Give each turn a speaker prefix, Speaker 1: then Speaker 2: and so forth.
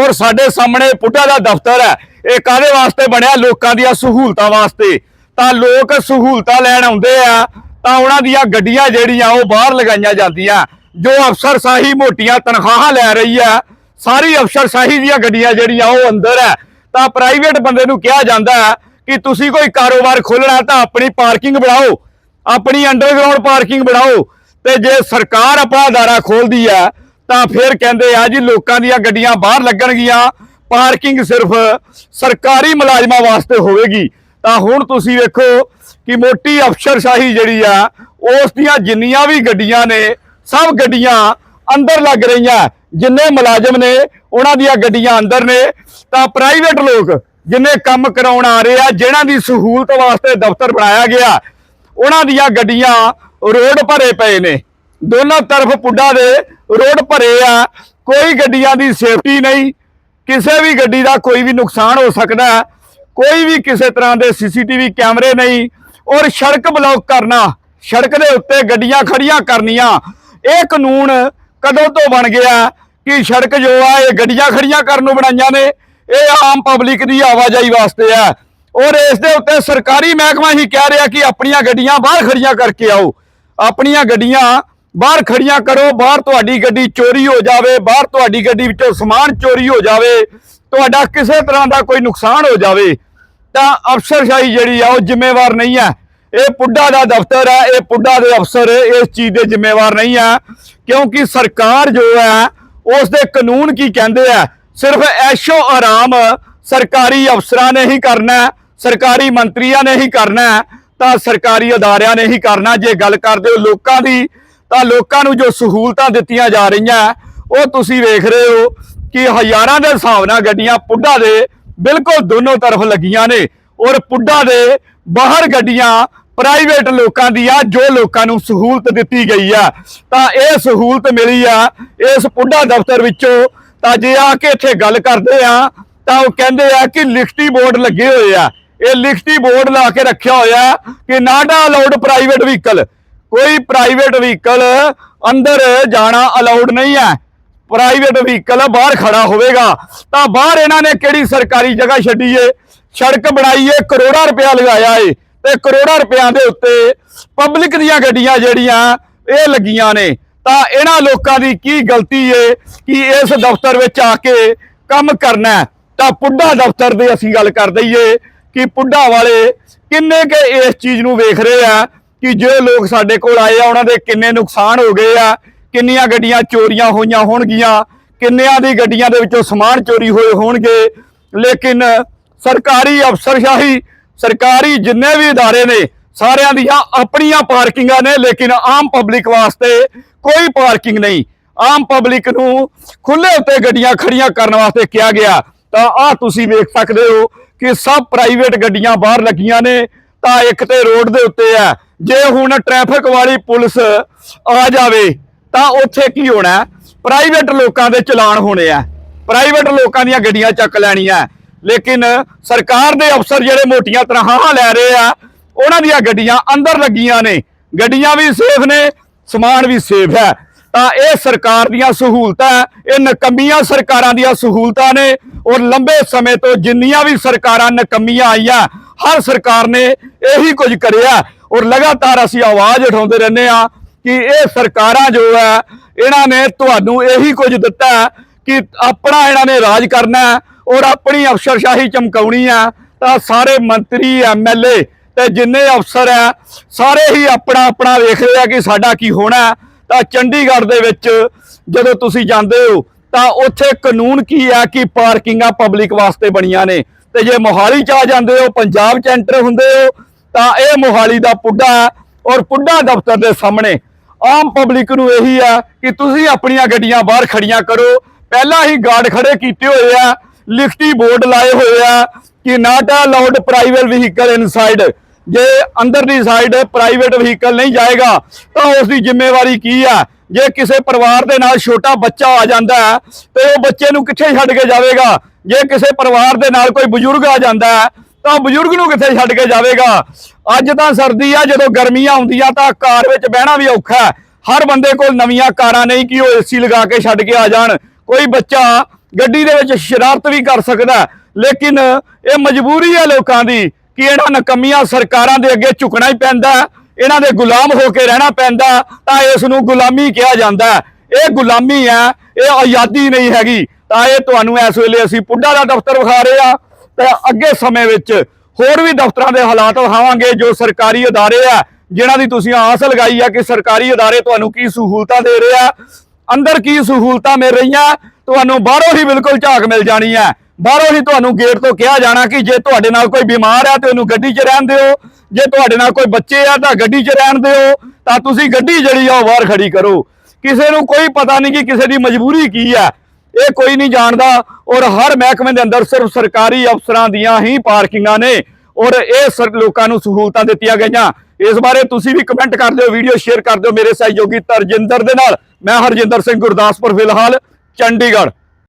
Speaker 1: ਔਰ ਸਾਡੇ ਸਾਹਮਣੇ ਪੁੱਡਾ ਦਾ ਦਫ਼ਤਰ ਹੈ। ਇਹ ਕਾਦੇ ਵਾਸਤੇ ਬਣਿਆ? ਲੋਕਾਂ ਦੀਆਂ ਸਹੂਲਤਾਂ ਵਾਸਤੇ। ਤਾਂ ਲੋਕ ਸਹੂਲਤਾਂ ਲੈਣ ਆਉਂਦੇ ਆ, ਤਾਂ ਉਹਨਾਂ ਦੀਆਂ ਗੱਡੀਆਂ ਜਿਹੜੀਆਂ, ਉਹ ਬਾਹਰ ਲਗਾਈਆਂ ਜਾਂਦੀਆਂ। ਜੋ ਅਫਸਰਸ਼ਾਹੀ ਮੋਟੀਆਂ ਤਨਖਾਹਾਂ ਲੈ ਰਹੀ ਆ, ਸਾਰੀ ਅਫਸਰਸ਼ਾਹੀ ਦੀਆਂ ਗੱਡੀਆਂ ਜਿਹੜੀਆਂ, ਉਹ ਅੰਦਰ ਹੈ। ਤਾਂ ਪ੍ਰਾਈਵੇਟ ਬੰਦੇ ਨੂੰ ਕਿਹਾ ਜਾਂਦਾ ਹੈ ਕਿ ਤੁਸੀਂ ਕੋਈ ਕਾਰੋਬਾਰ ਖੋਲਣਾ ਤਾਂ ਆਪਣੀ ਪਾਰਕਿੰਗ ਬਣਾਓ, ਆਪਣੀ ਅੰਡਰਗਰਾਉਂਡ ਪਾਰਕਿੰਗ ਬਣਾਓ। ਤੇ ਜੇ ਸਰਕਾਰ ਆਪਣਾ ਅਦਾਰਾ ਖੋਲਦੀ ਹੈ ਤਾਂ ਫਿਰ ਕਹਿੰਦੇ ਆ ਜੀ ਲੋਕਾਂ ਦੀਆਂ ਗੱਡੀਆਂ ਬਾਹਰ ਲੱਗਣਗੀਆਂ। ਪਾਰਕਿੰਗ ਸਿਰਫ ਸਰਕਾਰੀ ਮੁਲਾਜ਼ਮਾਂ ਵਾਸਤੇ ਹੋਵੇਗੀ। ਤਾਂ ਹੁਣ ਤੁਸੀਂ ਵੇਖੋ ਕਿ ਮੋਟੀ ਅਫਸਰਸ਼ਾਹੀ ਜਿਹੜੀ ਆ, ਉਸ ਦੀਆਂ ਜਿੰਨੀਆਂ ਵੀ ਗੱਡੀਆਂ ਨੇ, ਸਭ ਗੱਡੀਆਂ ਅੰਦਰ ਲੱਗ ਰਹੀਆਂ। ਜਿੰਨੇ ਮੁਲਾਜ਼ਮ ਨੇ, ਉਹਨਾਂ ਦੀਆਂ ਗੱਡੀਆਂ ਅੰਦਰ ਨੇ। ਤਾਂ ਪ੍ਰਾਈਵੇਟ ਲੋਕ ਜਿੰਨੇ ਕੰਮ ਕਰਾਉਣ ਆ ਰਹੇ ਆ ਜਿਹਨਾਂ ਦੀ ਸਹੂਲਤ ਵਾਸਤੇ ਦਫ਼ਤਰ ਬਣਾਇਆ ਗਿਆ, ਉਹਨਾਂ ਦੀਆਂ ਗੱਡੀਆਂ ਰੋਡ ਭਰੇ ਪਏ ਨੇ। ਦੋਨਾਂ ਤਰਫ ਪੁੱਡਾ ਦੇ ਰੋਡ ਭਰੇ ਆ, ਕੋਈ ਗੱਡੀਆਂ ਦੀ ਸੇਫਟੀ ਨਹੀਂ, ਕਿਸੇ ਵੀ ਗੱਡੀ ਦਾ ਕੋਈ ਵੀ ਨੁਕਸਾਨ ਹੋ ਸਕਦਾ ਹੈ, ਕੋਈ ਵੀ ਕਿਸੇ ਤਰ੍ਹਾਂ ਦੇ ਸੀਸੀਟੀਵੀ ਕੈਮਰੇ ਨਹੀਂ, ਔਰ ਸੜਕ ਬਲੌਕ ਕਰਨਾ, ਸੜਕ ਦੇ ਉੱਤੇ ਗੱਡੀਆਂ ਖੜੀਆਂ ਕਰਨੀਆਂ, ਇਹ ਕਾਨੂੰਨ ਕਦੋਂ ਤੋਂ ਬਣ ਗਿਆ ਕਿ ਸੜਕ ਜੋ ਆ, ਇਹ ਗੱਡੀਆਂ ਖੜੀਆਂ ਕਰਨ ਨੂੰ ਬਣਾਈਆਂ ਨੇ, ਇਹ ਆਮ ਪਬਲਿਕ ਦੀ ਆਵਾਜਾਈ ਵਾਸਤੇ ਆ ਔਰ ਇਸ ਦੇ ਉੱਤੇ ਸਰਕਾਰੀ ਮਹਿਕਮਾ ਹੀ ਕਹਿ ਰਿਹਾ ਕਿ ਆਪਣੀਆਂ ਗੱਡੀਆਂ ਬਾਹਰ ਖੜੀਆਂ ਕਰਕੇ ਆਓ, ਆਪਣੀਆਂ ਗੱਡੀਆਂ ਬਾਹਰ ਖੜੀਆਂ ਕਰੋ, ਬਾਹਰ ਤੁਹਾਡੀ ਗੱਡੀ ਚੋਰੀ ਹੋ ਜਾਵੇ, ਬਾਹਰ ਤੁਹਾਡੀ ਗੱਡੀ ਵਿੱਚੋਂ ਸਮਾਨ ਚੋਰੀ ਹੋ ਜਾਵੇ, ਤੁਹਾਡਾ ਕਿਸੇ ਤਰ੍ਹਾਂ ਦਾ ਕੋਈ ਨੁਕਸਾਨ ਹੋ ਜਾਵੇ, ਤਾਂ ਅਫਸਰਸ਼ਾਹੀ ਜਿਹੜੀ ਆ, ਉਹ ਜ਼ਿੰਮੇਵਾਰ ਨਹੀਂ ਹੈ। ਇਹ ਪੁੱਡਾ ਦਾ ਦਫ਼ਤਰ ਹੈ, ਇਹ ਪੁੱਡਾ ਦੇ ਅਫਸਰ ਇਸ ਚੀਜ਼ ਦੇ ਜ਼ਿੰਮੇਵਾਰ ਨਹੀਂ ਆ ਕਿਉਂਕਿ ਸਰਕਾਰ ਜੋ ਹੈ ਉਸ ਦੇ ਕਾਨੂੰਨ ਕੀ ਕਹਿੰਦੇ ਆ? ਸਿਰਫ ਐਸ਼ੋ ਆਰਾਮ ਸਰਕਾਰੀ ਅਫਸਰਾਂ ਨੇ ਹੀ ਕਰਨਾ ਸਰਕਾਰੀ ਮੰਤਰੀਆਂ ਨੇ ਹੀ ਕਰਨਾ ਤਾਂ ਸਰਕਾਰੀ ਅਦਾਰਿਆਂ ਨੇ ਹੀ ਕਰਨਾ ਜੇ ਗੱਲ ਕਰਦੇ ਹੋ ਲੋਕਾਂ ਦੀ ਤਾਂ ਲੋਕਾਂ ਨੂੰ ਜੋ ਸਹੂਲਤਾਂ ਦਿੱਤੀਆਂ ਜਾ ਰਹੀਆਂ, ਉਹ ਤੁਸੀਂ ਵੇਖ ਰਹੇ ਹੋ ਕਿ ਹਜ਼ਾਰਾਂ ਦੇ ਹਿਸਾਬ ਨਾਲ ਗੱਡੀਆਂ ਪੁੱਡਾ ਦੇ ਬਿਲਕੁਲ ਦੋਨੋਂ ਤਰਫ ਲੱਗੀਆਂ ਨੇ ਔਰ ਪੁੱਡਾ ਦੇ ਬਾਹਰ ਗੱਡੀਆਂ ਪ੍ਰਾਈਵੇਟ ਲੋਕਾਂ ਦੀ ਆ ਜੋ ਲੋਕਾਂ ਨੂੰ ਸਹੂਲਤ ਦਿੱਤੀ ਗਈ ਆ। ਤਾਂ ਇਹ ਸਹੂਲਤ ਮਿਲੀ ਆ ਇਸ ਪੁੱਡਾ ਦਫ਼ਤਰ ਵਿੱਚੋਂ। ਤਾਂ ਜੇ ਆ ਕੇ ਇੱਥੇ ਗੱਲ ਕਰਦੇ ਆ, ਤਾਂ ਉਹ ਕਹਿੰਦੇ ਆ ਕਿ ਲਿਖਤੀ ਬੋਰਡ ਲੱਗੇ ਹੋਏ ਆ। ਇਹ ਲਿਖਤੀ ਬੋਰਡ ਲਾ ਕੇ ਰੱਖਿਆ ਹੋਇਆ ਕਿ ਨਾਡਾ ਅਲਾਉਡ ਪ੍ਰਾਈਵੇਟ ਵਹੀਕਲ। ਕੋਈ ਪ੍ਰਾਈਵੇਟ ਵਹੀਕਲ ਅੰਦਰ ਜਾਣਾ ਅਲਾਉਡ ਨਹੀਂ ਹੈ। ਪ੍ਰਾਈਵੇਟ ਵਹੀਕਲ ਬਾਹਰ ਖੜਾ ਹੋਵੇਗਾ। ਤਾਂ ਬਾਹਰ ਇਹਨਾਂ ਨੇ ਕਿਹੜੀ ਸਰਕਾਰੀ ਜਗ੍ਹਾ ਛੱਡੀ ਏ? ਸੜਕ ਬਣਾਈ ਏ, ਕਰੋੜਾਂ ਰੁਪਇਆ ਲਗਾਇਆ ਏ। ਤੇ ਕਰੋੜਾਂ ਰੁਪਇਆ ਦੇ ਉੱਤੇ ਪਬਲਿਕ ਦੀਆਂ ਗੱਡੀਆਂ ਜਿਹੜੀਆਂ, ਇਹ ਲੱਗੀਆਂ ਨੇ। ਤਾਂ ਇਹਨਾਂ ਲੋਕਾਂ ਦੀ ਕੀ ਗਲਤੀ ਏ ਕਿ ਇਸ ਦਫ਼ਤਰ ਵਿੱਚ ਆ ਕੇ ਕੰਮ ਕਰਨਾ ਤਾਂ ਪੁੱਡਾ ਦਫ਼ਤਰ ਦੀ ਅਸੀਂ ਗੱਲ ਕਰ ਦਈਏ ਕਿ ਪੁੱਡਾ ਵਾਲੇ ਕਿੰਨੇ ਕੇ ਇਸ ਚੀਜ਼ ਨੂੰ ਵੇਖ ਰਹੇ ਆ? ਕਿ ਜੇ ਲੋਕ ਸਾਡੇ ਕੋਲ ਆਏ ਆ ਉਹਨਾਂ ਦੇ ਕਿੰਨੇ ਨੁਕਸਾਨ ਹੋ ਗਏ ਆ ਕਿੰਨੀਆਂ ਗੱਡੀਆਂ ਚੋਰੀਆਂ ਹੋਈਆਂ ਹੋਣਗੀਆਂ ਕਿੰਨਿਆਂ ਦੀ ਗੱਡੀਆਂ ਦੇ ਵਿੱਚੋਂ ਸਮਾਨ ਚੋਰੀ ਹੋਏ ਹੋਣਗੇ ਲੇਕਿਨ ਸਰਕਾਰੀ ਅਫਸਰਸ਼ਾਹੀ ਸਰਕਾਰੀ ਜਿੰਨੇ ਵੀ ادارے ਨੇ ਸਾਰਿਆਂ ਦੀਆਂ ਆਪਣੀਆਂ ਪਾਰਕਿੰਗਾਂ ਨੇ ਲੇਕਿਨ ਆਮ ਪਬਲਿਕ ਵਾਸਤੇ ਕੋਈ ਪਾਰਕਿੰਗ ਨਹੀਂ ਆਮ ਪਬਲਿਕ ਨੂੰ ਖੁੱਲੇ ਉੱਤੇ ਗੱਡੀਆਂ ਖੜੀਆਂ ਕਰਨ ਵਾਸਤੇ ਕਿਹਾ ਗਿਆ ਤਾਂ ਆਹ ਤੁਸੀਂ ਵੇਖ ਸਕਦੇ ਹੋ ਕਿ ਸਭ ਪ੍ਰਾਈਵੇਟ ਗੱਡੀਆਂ ਬਾਹਰ ਲੱਗੀਆਂ ਨੇ ਤਾਂ ਇੱਕ ਤੇ ਰੋਡ ਦੇ ਉੱਤੇ ਆ ਜੇ ਹੁਣ ਟ੍ਰੈਫਿਕ ਵਾਲੀ ਪੁਲਿਸ ਆ ਜਾਵੇ, ਤਾਂ ਉੱਥੇ ਕੀ ਹੋਣਾ ਪ੍ਰਾਈਵੇਟ ਲੋਕਾਂ ਦੇ ਚਲਾਨ ਹੋਣੇ ਆ। ਪ੍ਰਾਈਵੇਟ ਲੋਕਾਂ ਦੀਆਂ ਗੱਡੀਆਂ ਚੱਕ ਲੈਣੀਆਂ ਲੇਕਿਨ ਸਰਕਾਰ ਦੇ ਅਫਸਰ ਜਿਹੜੇ ਮੋਟੀਆਂ ਤਨਖਾਹਾਂ ਲੈ ਰਹੇ ਆ, ਉਹਨਾਂ ਦੀਆਂ ਗੱਡੀਆਂ ਅੰਦਰ ਲੱਗੀਆਂ ਨੇ। ਗੱਡੀਆਂ ਵੀ ਸੇਫ ਨੇ, ਸਮਾਨ ਵੀ ਸੇਫ ਹੈ। ਤਾਂ ਇਹ ਸਰਕਾਰ ਦੀਆਂ ਸਹੂਲਤਾਂ ਇਹ ਨਕਮੀਆਂ ਸਰਕਾਰਾਂ ਦੀਆਂ ਸਹੂਲਤਾਂ ਨੇ। ਔਰ ਲੰਬੇ ਸਮੇਂ ਤੋਂ ਜਿੰਨੀਆਂ ਵੀ ਸਰਕਾਰਾਂ ਨਕਮੀਆਂ ਆਈਆਂ, ਹਰ ਸਰਕਾਰ ਨੇ ਇਹੀ ਕੁਝ ਕਰਿਆ। ਔਰ ਲਗਾਤਾਰ ਅਸੀਂ ਆਵਾਜ਼ ਉਠਾਉਂਦੇ ਰਹਿੰਦੇ ਆ ਕਿ ਇਹ ਸਰਕਾਰਾਂ ਜੋ ਹੈ, ਇਹਨਾਂ ਨੇ ਤੁਹਾਨੂੰ ਇਹੀ ਕੁਝ ਦਿੱਤਾ ਕਿ ਆਪਣਾ ਇਹਨਾਂ ਨੇ ਰਾਜ ਕਰਨਾ ਔਰ ਆਪਣੀ ਅਫਸਰਸ਼ਾਹੀ ਚਮਕਾਉਣੀ ਆ ਤਾਂ ਸਾਰੇ ਮੰਤਰੀ ਐਮਐਲਏ ਤੇ ਜਿੰਨੇ ਅਫਸਰ ਆ ਸਾਰੇ ਹੀ ਆਪਣਾ ਆਪਣਾ ਵੇਖਦੇ ਆ ਕਿ ਸਾਡਾ ਕੀ ਹੋਣਾ ਤਾਂ ਚੰਡੀਗੜ੍ਹ ਦੇ ਵਿੱਚ ਜਦੋਂ ਤੁਸੀਂ ਜਾਂਦੇ ਹੋ, ਤਾਂ ਉੱਥੇ ਕਾਨੂੰਨ ਕੀ ਆ ਕਿ ਪਾਰਕਿੰਗਾਂ ਪਬਲਿਕ ਵਾਸਤੇ ਬਣੀਆਂ ਨੇ। ਤੇ ਜੇ ਮੋਹਾਲੀ ਚ ਆ ਜਾਂਦੇ ਹੋ, ਪੰਜਾਬ ਚ ਐਂਟਰ ਹੁੰਦੇ ਹੋ ਤਾਂ ਇਹ ਮੋਹਾਲੀ ਦਾ ਪੁੱਡਾ ਹੈ ਔਰ ਪੁੱਡਾ ਦਫ਼ਤਰ ਦੇ ਸਾਹਮਣੇ। ਆਮ ਪਬਲਿਕ ਨੂੰ ਇਹੀ ਆ ਕਿ ਤੁਸੀਂ ਆਪਣੀਆਂ ਗੱਡੀਆਂ ਬਾਹਰ ਖੜੀਆਂ ਕਰੋ। ਪਹਿਲਾਂ ਹੀ ਗਾਰਡ ਖੜੇ ਕੀਤੇ ਹੋਏ ਆ, ਲਿਖਤੀ ਬੋਰਡ ਲਾਏ ਹੋਏ ਆ ਕਿ not allowed private vehicle inside. ਜੇ ਅੰਦਰ ਦੀ ਸਾਈਡ ਪ੍ਰਾਈਵੇਟ ਵਹੀਕਲ ਨਹੀਂ ਜਾਏਗਾ, ਤਾਂ ਉਸ ਦੀ ਜ਼ਿੰਮੇਵਾਰੀ ਕੀ ਆ? ਜੇ ਕਿਸੇ ਪਰਿਵਾਰ ਦੇ ਨਾਲ ਛੋਟਾ ਬੱਚਾ ਆ ਜਾਂਦਾ ਹੈ, ਤੇ ਉਹ ਬੱਚੇ ਨੂੰ ਕਿੱਥੇ ਛੱਡ ਕੇ ਜਾਵੇਗਾ? ਜੇ ਕਿਸੇ ਪਰਿਵਾਰ ਦੇ ਨਾਲ ਕੋਈ ਬਜ਼ੁਰਗ ਆ ਜਾਂਦਾ ਹੈ ਤਾਂ ਬਜ਼ੁਰਗ ਨੂੰ ਕਿੱਥੇ ਛੱਡ ਕੇ ਜਾਵੇਗਾ? ਅੱਜ ਤਾਂ ਸਰਦੀ ਆ, ਜਦੋਂ ਗਰਮੀਆਂ ਆਉਂਦੀਆਂ ਤਾਂ ਕਾਰ ਵਿੱਚ ਬਹਿਣਾ ਵੀ ਔਖਾ ਹਰ ਬੰਦੇ ਕੋਲ ਨਵੀਆਂ ਕਾਰਾਂ ਨਹੀਂ ਕਿ ਉਹ ਏਸੀ ਲਗਾ ਕੇ ਛੱਡ ਕੇ ਆ ਜਾਣ। ਕੋਈ ਬੱਚਾ ਗੱਡੀ ਦੇ ਵਿੱਚ ਸ਼ਰਾਰਤ ਵੀ ਕਰ ਸਕਦਾ ਲੇਕਿਨ ਇਹ ਮਜਬੂਰੀ ਹੈ ਲੋਕਾਂ ਦੀ ਕਿ ਇਹਨਾਂ ਨਕਮੀਆਂ ਸਰਕਾਰਾਂ ਦੇ ਅੱਗੇ ਝੁਕਣਾ ਹੀ ਪੈਂਦਾ ਇਹਨਾਂ ਦੇ ਗੁਲਾਮ ਹੋ ਕੇ ਰਹਿਣਾ ਪੈਂਦਾ ਤਾਂ ਇਸ ਨੂੰ ਗੁਲਾਮੀ ਕਿਹਾ ਜਾਂਦਾ ਇਹ ਗੁਲਾਮੀ ਹੈ, ਇਹ ਆਜ਼ਾਦੀ ਨਹੀਂ ਹੈਗੀ। ਤਾਂ ਇਹ ਤੁਹਾਨੂੰ ਇਸ ਵੇਲੇ ਅਸੀਂ ਪੁੱਡਾ ਦਾ ਦਫ਼ਤਰ ਵਿਖਾ ਰਹੇ ਆ ਤੇ ਅੱਗੇ ਸਮੇਂ ਵਿੱਚ ਹੋਰ ਵੀ ਦਫ਼ਤਰਾਂ ਦੇ ਹਾਲਾਤ ਵਿਖਾਵਾਂਗੇ ਜੋ ਸਰਕਾਰੀ ਅਦਾਰੇ ਆ, ਜਿਨ੍ਹਾਂ ਦੀ ਤੁਸੀਂ ਆਸ ਲਗਾਈ ਆ ਕਿ ਸਰਕਾਰੀ ਅਦਾਰੇ ਤੁਹਾਨੂੰ ਕੀ ਸਹੂਲਤਾਂ ਦੇ ਰਹੇ ਆ, ਅੰਦਰ ਕੀ ਸਹੂਲਤਾਂ ਮਿਲ ਰਹੀਆਂ, ਤੁਹਾਨੂੰ ਬਾਹਰੋਂ ਹੀ ਬਿਲਕੁਲ ਝਾਕ ਮਿਲ ਜਾਣੀ ਹੈ ਬਾਹਰੋਂ ਹੀ ਤੁਹਾਨੂੰ ਗੇਟ ਤੋਂ ਕਿਹਾ ਜਾਣਾ ਕਿ ਜੇ ਤੁਹਾਡੇ ਨਾਲ ਕੋਈ ਬਿਮਾਰ ਆ ਤੇ ਉਹਨੂੰ ਗੱਡੀ 'ਚ ਰਹਿਣ ਦਿਓ, ਜੇ ਤੁਹਾਡੇ ਨਾਲ ਕੋਈ ਬੱਚੇ ਆ ਤਾਂ ਗੱਡੀ 'ਚ ਰਹਿਣ ਦਿਓ, ਤਾਂ ਤੁਸੀਂ ਗੱਡੀ ਜਿਹੜੀ ਆ ਉਹ ਬਾਹਰ ਖੜੀ ਕਰੋ। ਕਿਸੇ ਨੂੰ ਕੋਈ ਪਤਾ ਨਹੀਂ ਕਿ ਕਿਸੇ ਦੀ ਮਜਬੂਰੀ ਕੀ ਆ। ਇਹ ਕੋਈ ਨਹੀਂ ਜਾਣਦਾ। ਔਰ ਹਰ ਮਹਿਕਮੇ ਦੇ ਅੰਦਰ ਸਿਰਫ ਸਰਕਾਰੀ ਅਫਸਰਾਂ ਦੀਆਂ ਹੀ ਪਾਰਕਿੰਗਾਂ ਨੇ। ਔਰ ਇਹ ਸਰ ਲੋਕਾਂ ਨੂੰ ਸਹੂਲਤਾਂ ਦਿੱਤੀਆਂ ਗਈਆਂ। ਇਸ ਬਾਰੇ ਤੁਸੀਂ ਵੀ ਕਮੈਂਟ ਕਰ ਦਿਓ ਵੀਡੀਓ ਸ਼ੇਅਰ ਕਰ ਦਿਓ ਮੇਰੇ ਸਹਿਯੋਗੀ ਤਰਜਿੰਦਰ ਦੇ ਨਾਲ। ਮੈਂ ਹਰਜਿੰਦਰ ਸਿੰਘ ਗੁਰਦਾਸਪੁਰ, ਫਿਲਹਾਲ ਚੰਡੀਗੜ੍ਹ।